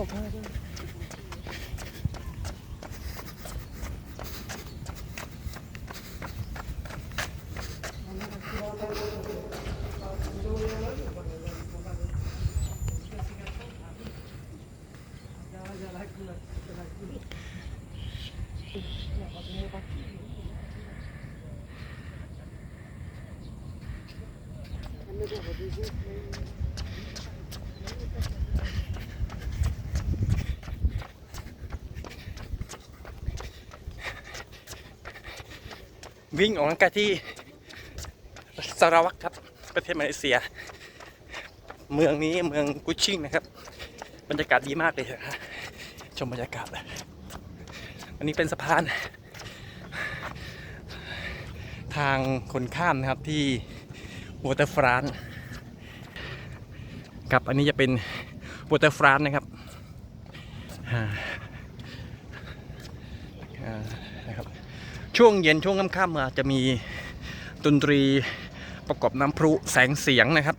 を考えて那个我就是。 วิ่งออกกำลังกายที่สารวัตรครับ ประเทศมาเลเซีย เมืองนี้เมืองกุชิงนะครับ บรรยากาศดีมากเลยนะชมบรรยากาศอันนี้เป็นสะพาน ทางคนข้ามนะครับที่วอเตอร์ฟรานกับอันนี้จะเป็นวอเตอร์ฟรานนะครับอ่าอ่านะครับ ช่วงเย็นช่วงค่ำๆอาจะมีดนตรีประกอบน้ำพลุแสงเสียงนะครับ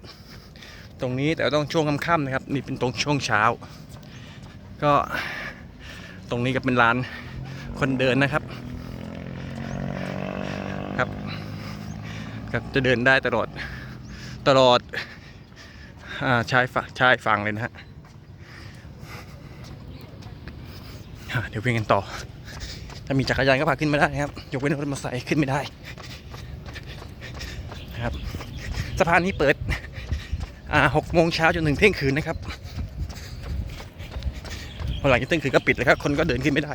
ตรงนี้แต่ต้องช่วงค่ำๆนะครับ นี่เป็นตรงช่วงเช้า ก็ตรงนี้ก็เป็นลานคนเดินนะครับครับครับจะเดินได้ตลอดตลอดอชายฝั่งชายฝั่งเลยนะฮะอะเดี๋ยววิ่งกันต่อ ถ้ามีจักรยานก็พาขึ้นไม่ได้นะครับ ยกเว้นรถมอเตอร์ไซค์ขึ้นไม่ได้นะครับสะพานนี้เปิดอ่าหกโมงเช้าจนถึงเที่ยงคืนนะครับพอหลังจากเที่ยงคืนก็ปิดเลยครับ คนก็เดินขึ้นไม่ได้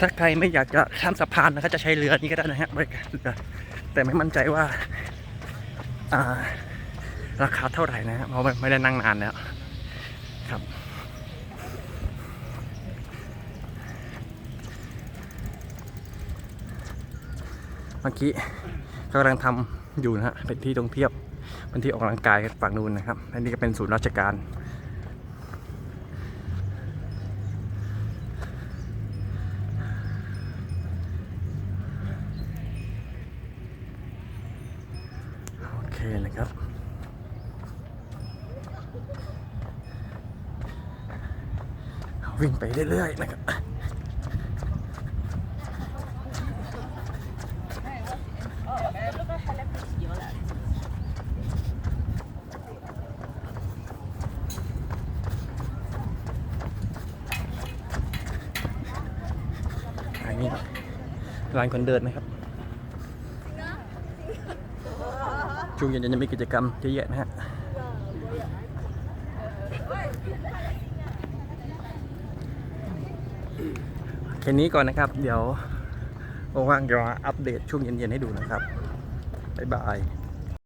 ถ้าใครไม่อยากจะข้ามสะพานนะครับจะใช้เรือนี้ก็ได้นะฮะบริการเรือ แต่ไม่มั่นใจว่าาราคาเท่าไหร่นะเพราะไม่ได้นั่งนานแล้วครับเมื่อกี้กำลังทำอยู่นะฮะเป็นที่ท่องเทียวเป็นที่ออกกำลังกายฝั่งนู้นนะครับอันนี้ก็เป็นศูนย์ราชการ เคนะครับ วิ่งไปเรื่อยๆนะครับอันนี้ลานคนเดินนะครับ ช่วงเย็นๆจะมีกิจกรรมเยอะแยะนะฮะแค่นี้ก่อนนะครับ เดี๋ยวว่างๆเดี๋ยวอัปเดตช่วงเย็นๆให้ดูนะครับ บ๊ายบาย